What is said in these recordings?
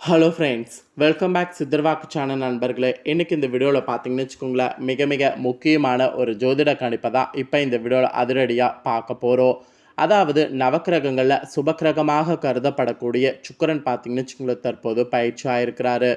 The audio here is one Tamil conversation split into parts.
Hello friends welcome back Siddharvakku channel நண்பர்களே. இன்றைக்கி இந்த வீடியோவில் பார்த்தீங்கன்னு வச்சுக்கோங்களேன் மிக மிக முக்கியமான ஒரு ஜோதிட கணிப்பை தான் இப்போ இந்த வீடியோவில் அதிரடியாக பார்க்க போகிறோம் அதாவது நவக்கிரகங்களில் சுபக்கிரகமாக கருதப்படக்கூடிய சுக்கரன் பார்த்தீங்கன்னு வச்சுக்கோங்களேன் தற்போது பயிற்சி ஆயிருக்கிறாரு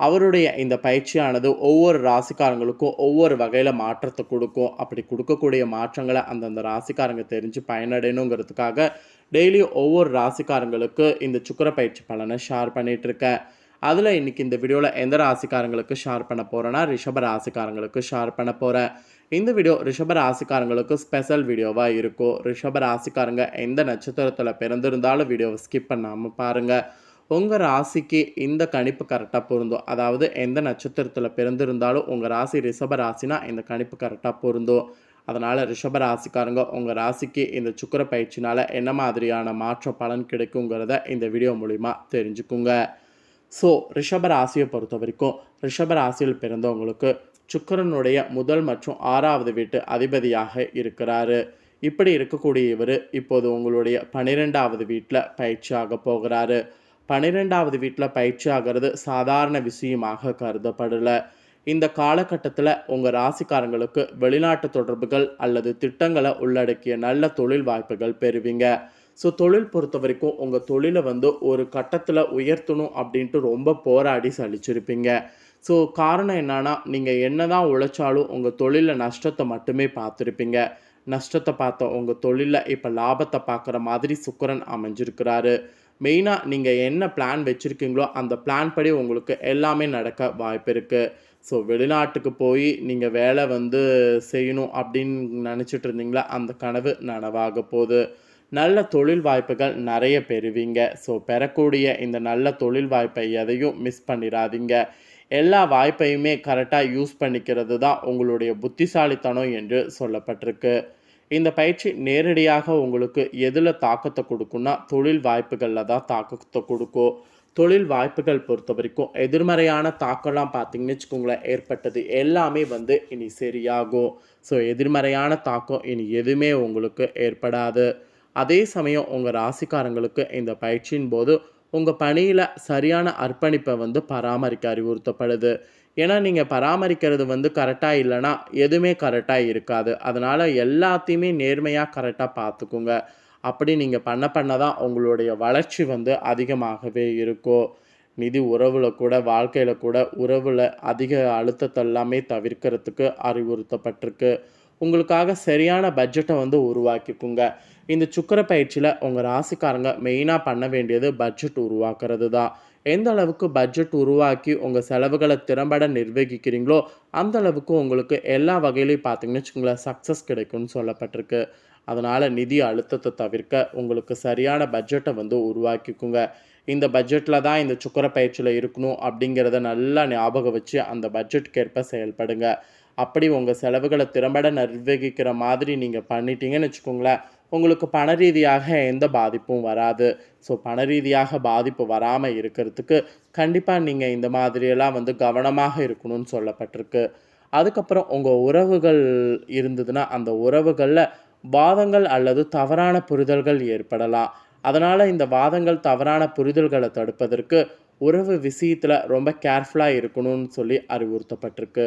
அவருடைய இந்த பயிற்சியானது ஒவ்வொரு ராசிக்காரங்களுக்கும் ஒவ்வொரு வகையில் மாற்றத்தை கொடுக்கும். அப்படி கொடுக்கக்கூடிய மாற்றங்களை அந்தந்த ராசிக்காரங்க தெரிஞ்சு பயனடையணுங்கிறதுக்காக டெய்லி ஒவ்வொரு ராசிக்காரங்களுக்கு இந்த சுக்கிர பயிற்சி பலனை ஷேர் பண்ணிகிட்ருக்கேன் அதில் இன்னைக்கு இந்த வீடியோவில் எந்த ராசிக்காரங்களுக்கு ஷேர் பண்ண போகிறேன்னா ரிஷப ராசிக்காரங்களுக்கு ஷேர் பண்ண போகிறேன் இந்த வீடியோ ரிஷப ராசிக்காரங்களுக்கு ஸ்பெஷல் வீடியோவாக இருக்கும். ரிஷப ராசிக்காரங்க எந்த நட்சத்திரத்தில் பிறந்திருந்தாலும் வீடியோவை ஸ்கிப் பண்ணாமல் பாருங்கள் உங்கள் ராசிக்கு இந்த கணிப்பு கரெக்டாக பொருந்தும். அதாவது எந்த நட்சத்திரத்தில் பிறந்திருந்தாலும் உங்கள் ராசி ரிஷப ராசினா இந்த கணிப்பு கரெக்டாக பொருந்தும். அதனால் ரிஷப ராசிக்காரங்க உங்கள் ராசிக்கு இந்த சுக்கிர பயிற்சினால் என்ன மாதிரியான மாற்ற பலன் கிடைக்குங்கிறத இந்த வீடியோ மூலிமா தெரிஞ்சுக்குங்க. ஸோ ரிஷப ராசியை பொறுத்த வரைக்கும் ரிஷப ராசியில் பிறந்தவங்களுக்கு சுக்கிரனுடைய முதல் மற்றும் ஆறாவது வீட்டு அதிபதியாக இருக்கிறாரு. இப்படி இருக்கக்கூடிய இவர் இப்போது உங்களுடைய பன்னிரெண்டாவது வீட்டில் பயிற்சியாக போகிறாரு. பன்னிரெண்டாவது வீட்டில் பயிற்சி ஆகிறது சாதாரண விஷயமாக கருதப்படலை. இந்த காலகட்டத்தில் உங்கள் ராசிக்காரங்களுக்கு வெளிநாட்டு தொடர்புகள் அல்லது திட்டங்களை உள்ளடக்கிய நல்ல தொழில் வாய்ப்புகள் பெறுவீங்க. ஸோ தொழில் பொறுத்த வரைக்கும் உங்கள் தொழிலை வந்து ஒரு கட்டத்தில் உயர்த்தணும் அப்படின்ட்டு ரொம்ப போராடி சலிச்சிருப்பீங்க. ஸோ காரணம் என்னன்னா நீங்கள் என்ன தான் உழைச்சாலும் உங்கள் தொழிலில் நஷ்டத்தை மட்டுமே பார்த்துருப்பீங்க. நஷ்டத்தை பார்த்த உங்கள் தொழிலில் இப்போ லாபத்தை பார்க்குற மாதிரி சுக்கரன் அமைஞ்சிருக்கிறாரு. மெயினாக நீங்கள் என்ன பிளான் வச்சுருக்கீங்களோ அந்த பிளான் படி உங்களுக்கு எல்லாமே நடக்க வாய்ப்பு இருக்குது ஸோ வெளிநாட்டுக்கு போய் நீங்கள் வேலை வந்து செய்யணும் அப்படின்னு நினச்சிட்டு இருந்தீங்களா? அந்த கனவு நனவாக போகுது. நல்ல தொழில் வாய்ப்புகள் நிறைய பெறுவீங்க. ஸோ பெறக்கூடிய இந்த நல்ல தொழில் வாய்ப்பை எதையும் மிஸ் பண்ணிடாதீங்க. எல்லா வாய்ப்பையுமே கரெக்டாக யூஸ் பண்ணிக்கிறது தான் உங்களுடைய புத்திசாலித்தனம் என்று சொல்லப்பட்டிருக்கு. இந்த பயிற்சி நேரடியாக உங்களுக்கு எதில் தாக்கத்தை கொடுக்குன்னா தொழில் வாய்ப்புகளில் தான் தாக்கத்தை கொடுக்கும் தொழில் வாய்ப்புகள் பொறுத்த வரைக்கும் எதிர்மறையான தாக்கம்லாம் பார்த்தீங்கன்னு வச்சுக்கோங்களேன் ஏற்பட்டது எல்லாமே வந்து இனி சரியாகும். ஸோ எதிர்மறையான தாக்கம் இனி எதுவுமே உங்களுக்கு ஏற்படாது. அதே சமயம் உங்கள் ராசிக்காரங்களுக்கு இந்த பயிற்சியின் போது உங்கள் பணியில் சரியான அர்ப்பணிப்பை வந்து பராமரிக்க அறிவுறுத்தப்படுது ஏன்னா நீங்கள் பராமரிக்கிறது வந்து கரெக்டாக இல்லைன்னா எதுவுமே கரெக்டாக இருக்காது. அதனால் எல்லாத்தையுமே நேர்மையாக கரெக்டாக பார்த்துக்குங்க. அப்படி நீங்கள் பண்ண பண்ண தான் உங்களுடைய வளர்ச்சி வந்து அதிகமாகவே இருக்கும் நிதி உறவில் கூட வாழ்க்கையில் கூட உறவில் அதிக அழுத்தத்தை எல்லாமே தவிர்க்கிறதுக்கு அறிவுறுத்தப்பட்டிருக்கு. உங்களுக்காக சரியான பட்ஜெட்டை வந்து உருவாக்கிக்குங்க. இந்த சுக்கர பயிற்சியில் உங்கள் ராசிக்காரங்க மெயினாக பண்ண வேண்டியது பட்ஜெட் உருவாக்குறது தான் எந்த அளவுக்கு பட்ஜெட் உருவாக்கி உங்கள் செலவுகளை திறம்பட நிர்வகிக்கிறீங்களோ அந்த அளவுக்கு உங்களுக்கு எல்லா வகையிலையும் பார்த்தீங்கன்னு வச்சுக்கோங்களேன் சக்ஸஸ் கிடைக்கும்னு சொல்லப்பட்டிருக்கு. அதனால் நிதி அழுத்தத்தை தவிர்க்க உங்களுக்கு சரியான பட்ஜெட்டை வந்து உருவாக்கிக்குங்க. இந்த பட்ஜெட்டில் தான் இந்த சுக்கர பயிற்சியில் இருக்கணும் அப்படிங்கிறத நல்லா ஞாபகம் வச்சு அந்த பட்ஜெட்டுக்கேற்ப செயல்படுங்க. அப்படி உங்கள் செலவுகளை திறம்பட நிர்வகிக்கிற மாதிரி நீங்கள் பண்ணிட்டீங்கன்னு வச்சுக்கோங்களேன் உங்களுக்கு பண ரீதியாக எந்த பாதிப்பும் வராது. ஸோ பண ரீதியாக பாதிப்பு வராமல் இருக்கிறதுக்கு கண்டிப்பாக நீங்கள் இந்த மாதிரியெல்லாம் வந்து கவனமாக இருக்கணும்னு சொல்லப்பட்டிருக்கு. அதுக்கப்புறம் உங்கள் உறவுகள் இருந்ததுன்னா அந்த உறவுகளில் வாதங்கள் அல்லது தவறான புரிதல்கள் ஏற்படலாம். அதனால் இந்த வாதங்கள் தவறான புரிதல்களை தடுப்பதற்கு உறவு விஷயத்தில் ரொம்ப கேர்ஃபுல்லாக இருக்கணும்னு சொல்லி அறிவுறுத்தப்பட்டிருக்கு.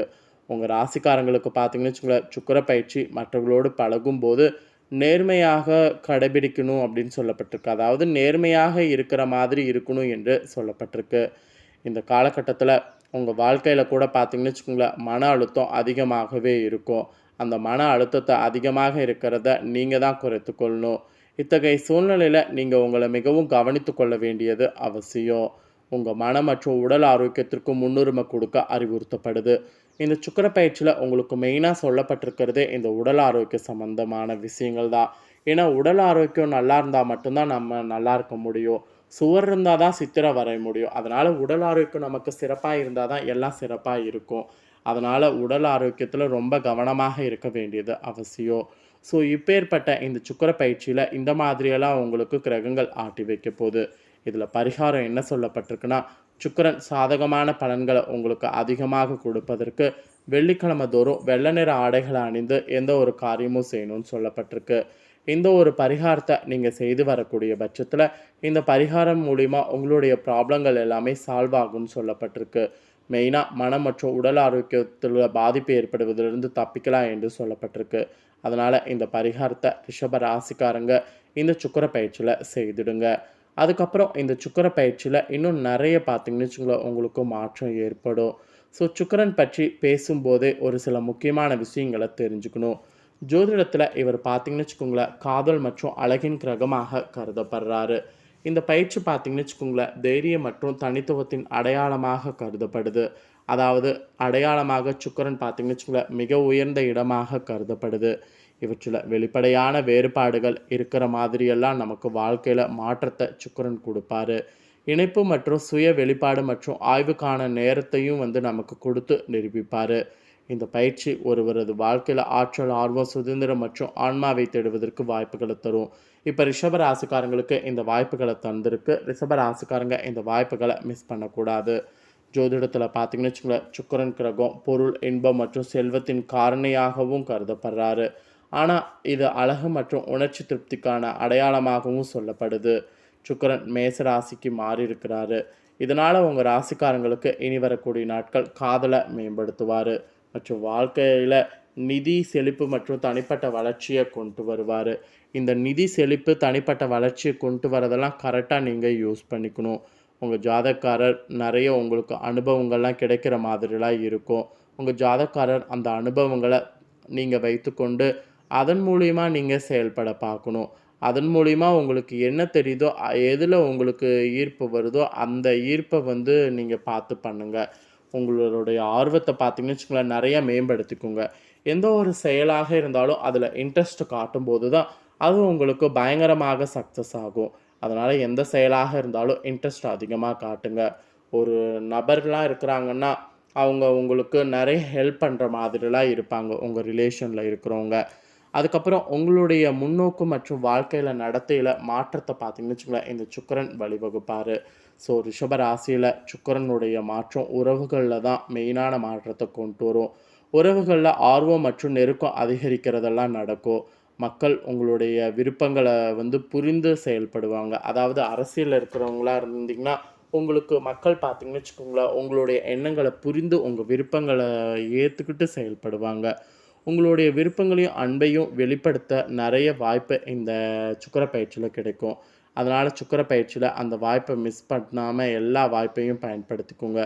உங்கள் ராசிக்காரங்களுக்கு பார்த்தீங்கன்னு வச்சுக்கோங்களேன் சுக்கர பயிற்சி மற்றவர்களோடு பழகும்போது நேர்மையாக கடைபிடிக்கணும் அப்படின்னு சொல்லப்பட்டிருக்கு. அதாவது நேர்மையாக இருக்கிற மாதிரி இருக்கணும் என்று சொல்லப்பட்டிருக்கு. இந்த காலகட்டத்தில் உங்கள் வாழ்க்கையில் கூட பார்த்தீங்கன்னு வச்சுக்கோங்களேன் மன அழுத்தம் அதிகமாகவே இருக்கும். அந்த மன அழுத்தத்தை அதிகமாக இருக்கிறத நீங்கள் தான் குறைத்து கொள்ளணும் இத்தகைய சூழ்நிலையில் நீங்கள் உங்களை மிகவும் கவனித்து கொள்ள வேண்டியது அவசியம். உங்கள் மன மற்றும் உடல் ஆரோக்கியத்திற்கு முன்னுரிமை கொடுக்க அறிவுறுத்தப்படுது. இந்த சுக்கர பயிற்சியில் உங்களுக்கு மெயினாக சொல்லப்பட்டிருக்கிறது இந்த உடல் ஆரோக்கியம் சம்மந்தமான விஷயங்கள் தான். ஏன்னா உடல் ஆரோக்கியம் நல்லா இருந்தால் மட்டும்தான் நம்ம நல்லா இருக்க முடியும். சுவர் இருந்தால் தான் சித்திரை வரைய முடியும். அதனால் உடல் ஆரோக்கியம் நமக்கு சிறப்பாக இருந்தால் தான் எல்லாம் சிறப்பாக இருக்கும். அதனால் உடல் ஆரோக்கியத்தில் ரொம்ப கவனமாக இருக்க வேண்டியது அவசியம். ஸோ இப்பேற்பட்ட இந்த சுக்கர பயிற்சியில் இந்த மாதிரியெல்லாம் உங்களுக்கு கிரகங்கள் ஆட்டி வைக்க போகுது. இதில் பரிகாரம் என்ன சொல்லப்பட்டிருக்குன்னா சுக்கரன் சாதகமான பலன்களை உங்களுக்கு அதிகமாக கொடுப்பதற்கு வெள்ளிக்கிழமை தோறும் வெள்ளை நிற ஆடைகளை அணிந்து எந்த ஒரு காரியமும் செய்யணும்னு சொல்லப்பட்டிருக்கு. இந்த ஒரு பரிகாரத்தை நீங்கள் செய்து வரக்கூடிய பட்சத்தில் இந்த பரிகாரம் மூலிமா உங்களுடைய ப்ராப்ளங்கள் எல்லாமே சால்வ் ஆகும்னு சொல்லப்பட்டிருக்கு. மெயினாக மனம் மற்றும் உடல் ஆரோக்கியத்தில் பாதிப்பு ஏற்படுவதிலிருந்து தப்பிக்கலாம் என்று சொல்லப்பட்டிருக்கு. அதனால் இந்த பரிகாரத்தை ரிஷப ராசிக்காரங்க இந்த சுக்கர பயிற்சியில் செய்துடுங்க. அதுக்கப்புறம் இந்த சுக்கர பயிற்சியில் இன்னும் நிறைய பார்த்தீங்கன்னு வச்சுங்களேன் உங்களுக்கு மாற்றம் ஏற்படும். ஸோ சுக்கரன் பற்றி பேசும்போதே ஒரு சில முக்கியமான விஷயங்களை தெரிஞ்சுக்கணும். ஜோதிடத்தில் இவர் பார்த்தீங்கன்னு வச்சுக்கோங்களேன் காதல் மற்றும் அழகின் கிரகமாக கருதப்படுறாரு. இந்த பயிற்சி பார்த்தீங்கன்னு வச்சுக்கோங்களேன் தைரியம் மற்றும் தனித்துவத்தின் அடையாளமாக கருதப்படுது. அதாவது அடையாளமாக சுக்கரன் பார்த்தீங்கன்னு வச்சுக்கோங்களேன் மிக உயர்ந்த இடமாக கருதப்படுது. இவற்றில் வெளிப்படையான வேறுபாடுகள் இருக்கிற மாதிரியெல்லாம் நமக்கு வாழ்க்கையில் மாற்றத்தை சுக்கரன் கொடுப்பாரு. இணைப்பு மற்றும் சுய வெளிப்பாடு மற்றும் ஆய்வுக்கான நேரத்தையும் வந்து நமக்கு கொடுத்து நிரூபிப்பார். இந்த பயிற்சி ஒருவரது வாழ்க்கையில் ஆற்றல் ஆர்வம் சுதந்திரம் மற்றும் ஆன்மாவை தேடுவதற்கு வாய்ப்புகளை தரும். இப்போ ரிஷப ராசிக்காரங்களுக்கு இந்த வாய்ப்புகளை தந்திருக்கு. ரிஷப ராசிக்காரங்க இந்த வாய்ப்புகளை மிஸ் பண்ணக்கூடாது. ஜோதிடத்தில் பார்த்தீங்கன்னு வச்சுக்கோங்களேன் சுக்கரன் கிரகம் பொருள் இன்பம் மற்றும் செல்வத்தின் காரணியாகவும் கருதப்படுறாரு. ஆனால் இது அழகு மற்றும் உணர்ச்சி திருப்திக்கான அடையாளமாகவும் சொல்லப்படுது. சுக்கரன் மேச ராசிக்கு மாறியிருக்கிறாரு. இதனால் உங்கள் ராசிக்காரங்களுக்கு இனி வரக்கூடிய நாட்கள் காதலை மேம்படுத்துவார் மற்றும் வாழ்க்கையில் நிதி செழிப்பு மற்றும் தனிப்பட்ட வளர்ச்சியை கொண்டு வருவார். இந்த நிதி செழிப்பு தனிப்பட்ட வளர்ச்சியை கொண்டு வரதெல்லாம் கரெக்டாக நீங்கள் யூஸ் பண்ணிக்கணும். உங்கள் ஜாதக்காரர் நிறைய உங்களுக்கு அனுபவங்கள்லாம் கிடைக்கிற மாதிரிலாம் இருக்கும். உங்கள் ஜாதக்காரர் அந்த அனுபவங்களை நீங்கள் வைத்துக்கொண்டு அதன் மூலிமா நீங்கள் செயல்பட பார்க்கணும். அதன் மூலிமா உங்களுக்கு என்ன தெரியுதோ எதில் உங்களுக்கு ஈர்ப்பு வருதோ அந்த ஈர்ப்பை வந்து நீங்கள் பார்த்து பண்ணுங்கள் உங்களுடைய ஆர்வத்தை பார்த்தீங்கன்னு வச்சுக்கோங்களேன் நிறையா மேம்படுத்திக்கோங்க. எந்த ஒரு செயலாக இருந்தாலும் அதில் இன்ட்ரெஸ்ட் காட்டும்போது தான் அது உங்களுக்கு பயங்கரமாக சக்ஸஸ் ஆகும். அதனால் எந்த செயலாக இருந்தாலும் இன்ட்ரெஸ்ட் அதிகமாக காட்டுங்க. ஒரு நபர்லாம் இருக்கிறாங்கன்னா அவங்க உங்களுக்கு நிறைய ஹெல்ப் பண்ணுற மாதிரிலாம் இருப்பாங்க. உங்கள் ரிலேஷனில் இருக்கிறவங்க. அதுக்கப்புறம் உங்களுடைய முன்னோக்கு மற்றும் வாழ்க்கையில் நடத்தையில் மாற்றத்தை பார்த்தீங்கன்னு வச்சுக்கோங்களேன் இந்த சுக்கரன் வழிவகுப்பார். ஸோ ரிஷப ராசியில் சுக்கரனுடைய மாற்றம் உறவுகளில் தான் மெயினான மாற்றத்தை கொண்டு வரும். உறவுகளில் ஆர்வம் மற்றும் நெருக்கம் அதிகரிக்கிறதெல்லாம் நடக்கும். மக்கள் உங்களுடைய விருப்பங்களை வந்து புரிந்து செயல்படுவாங்க. அதாவது அரசியலில் இருக்கிறவங்களா இருந்தீங்கன்னா உங்களுக்கு மக்கள் பார்த்தீங்கன்னு வச்சுக்கோங்களேன் உங்களுடைய எண்ணங்களை புரிந்து உங்கள் விருப்பங்களை ஏற்றுக்கிட்டு செயல்படுவாங்க. உங்களுடைய விருப்பங்களையும் அன்பையும் வெளிப்படுத்த நிறைய வாய்ப்பு இந்த சுக்கர பயிற்சியில் கிடைக்கும். அதனால் சுக்கர பயிற்சியில் அந்த வாய்ப்பை மிஸ் பண்ணாமல் எல்லா வாய்ப்பையும் பயன்படுத்திக்கோங்க.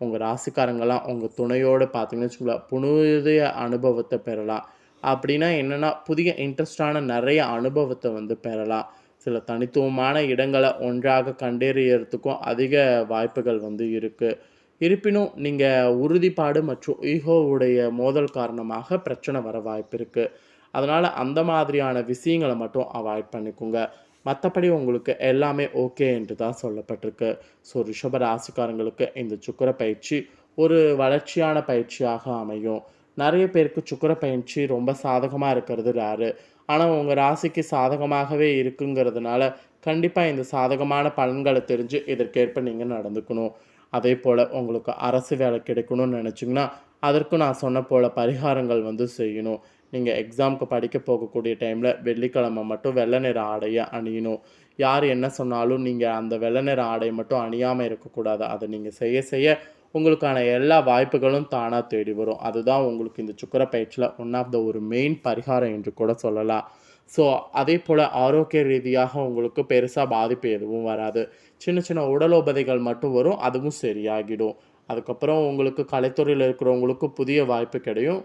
உங்கள் ராசிக்காரங்களாம் உங்கள் துணையோடு பார்த்தீங்கன்னு வச்சுக்கோங்களேன் புதிய அனுபவத்தை பெறலாம். அப்படின்னா என்னென்னா புதிய இன்ட்ரெஸ்டான நிறைய அனுபவத்தை வந்து பெறலாம். சில தனித்துவமான இடங்களை ஒன்றாக கண்டறியறதுக்கும் அதிக வாய்ப்புகள் வந்து இருக்குது இருப்பினும் நீங்கள் உறுதிப்பாடு மற்றும் ஈகோவுடைய மோதல் காரணமாக பிரச்சனை வர வாய்ப்பு இருக்குது அதனால் அந்த மாதிரியான விஷயங்களை மட்டும் அவாய்ட் பண்ணிக்கோங்க. மற்றபடி உங்களுக்கு எல்லாமே ஓகே என்று தான் சொல்லப்பட்டிருக்கு. ஸோ ரிஷப ராசிக்காரங்களுக்கு இந்த சுக்கர பயிற்சி ஒரு வளர்ச்சியான பயிற்சியாக அமையும். நிறைய பேருக்கு சுக்கர பயிற்சி ரொம்ப சாதகமாக இருக்கிறது ரேரு ஆனால் உங்கள் ராசிக்கு சாதகமாகவே இருக்குங்கிறதுனால கண்டிப்பாக இந்த சாதகமான பலன்களை தெரிஞ்சு இதற்கேற்ப நீங்கள் நடந்துக்கணும். அதே போல் உங்களுக்கு அரசு வேலை கிடைக்கணும்னு நினச்சிங்கன்னா அதற்கும் நான் சொன்ன போல் பரிகாரங்கள் வந்து செய்யணும். நீங்கள் எக்ஸாமுக்கு படிக்க போகக்கூடிய டைமில் வெள்ளிக்கிழமை மட்டும் வெள்ளை நிற ஆடையை அணியணும். யார் என்ன சொன்னாலும் நீங்கள் அந்த வெள்ளை நிற ஆடையை மட்டும் அணியாமல் இருக்கக்கூடாது. அதை நீங்கள் செய்ய செய்ய உங்களுக்கான எல்லா வாய்ப்புகளும் தானாக தேடி வரும். அதுதான் உங்களுக்கு இந்த சுக்கர பயிற்சியில் ஒன் ஆஃப் த ஒரு மெயின் பரிகாரம் என்று கூட சொல்லலாம். ஸோ அதே போல் ஆரோக்கிய ரீதியாக உங்களுக்கு பெருசாக பாதிப்பு எதுவும் வராது. சின்ன சின்ன உடலோபதைகள் மட்டும் வரும் அதுவும் சரியாகிடும். அதுக்கப்புறம் உங்களுக்கு கலைத்துறையில் இருக்கிறவங்களுக்கு புதிய வாய்ப்பு கிடையும்.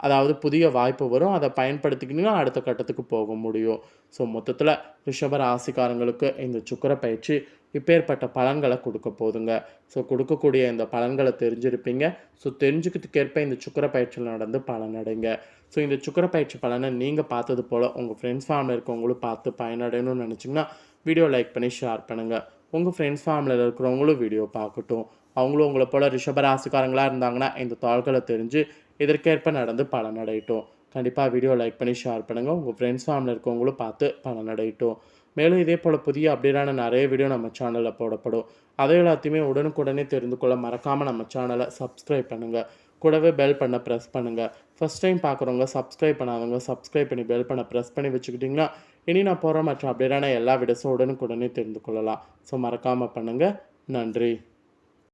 அதாவது புதிய வாய்ப்பு வரும் அதை பயன்படுத்திக்கிட்டீங்கன்னா அடுத்த கட்டத்துக்கு போக முடியும். ஸோ மொத்தத்தில் ரிஷப ராசிக்காரங்களுக்கு இந்த சுக்கர பயிற்சி இப்பேற்பட்ட பலன்களை கொடுக்க போதுங்க. ஸோ கொடுக்கக்கூடிய இந்த பலன்களை தெரிஞ்சிருப்பீங்க. ஸோ தெரிஞ்சுக்கிறதுக்கேற்ப இந்த சுக்கர பயிற்சியில் நடந்து பலனடைங்க ஸோ இந்த சுக்கர பயிற்சி பலனை நீங்கள் பார்த்தது போல் உங்கள் ஃப்ரெண்ட்ஸ் ஃபார்மில் இருக்கவங்களும் பார்த்து பயனடையணும்னு நினச்சிங்கன்னா வீடியோ லைக் பண்ணி ஷேர் பண்ணுங்கள் உங்கள் ஃப்ரெண்ட்ஸ் ஃபேமிலியில் இருக்கிறவங்களும் வீடியோ பார்க்கட்டும். அவங்களும் உங்களை போல் ரிஷபராசிக்காரங்களாக இருந்தாங்கன்னா இந்த தாள்களை தெரிஞ்சு இதற்கேற்ப நடந்து பலனடையட்டும். கண்டிப்பாக வீடியோ லைக் பண்ணி ஷேர் பண்ணுங்கள் உங்கள் ஃப்ரெண்ட்ஸ் ஃபேமிலியில் இருக்கவங்களும் பார்த்து பலனடையட்டும். மேலும் இதே போல் புதிய அப்டேட்டான நிறைய வீடியோ நம்ம சேனலில் போடப்படும். அதை எல்லாத்தையுமே உடனுக்குடனே தெரிந்து கொள்ள மறக்காமல் நம்ம சேனலை சப்ஸ்கிரைப் பண்ணுங்கள் கூடவே பெல் பண்ண ப்ரெஸ் பண்ணுங்கள் ஃபஸ்ட் டைம் பார்க்குறவங்க சப்ஸ்கிரைப் பண்ணாதவங்க சப்ஸ்கிரைப் பண்ணி பெல் பண்ண ப்ரெஸ் பண்ணி வச்சுக்கிட்டிங்கன்னா இனி நான் போகிற மற்ற அப்டேட்டான எல்லா வீடியோஸும் உடனுக்குடனே தெரிந்து கொள்ளலாம். ஸோ மறக்காமல் பண்ணுங்கள் நன்றி.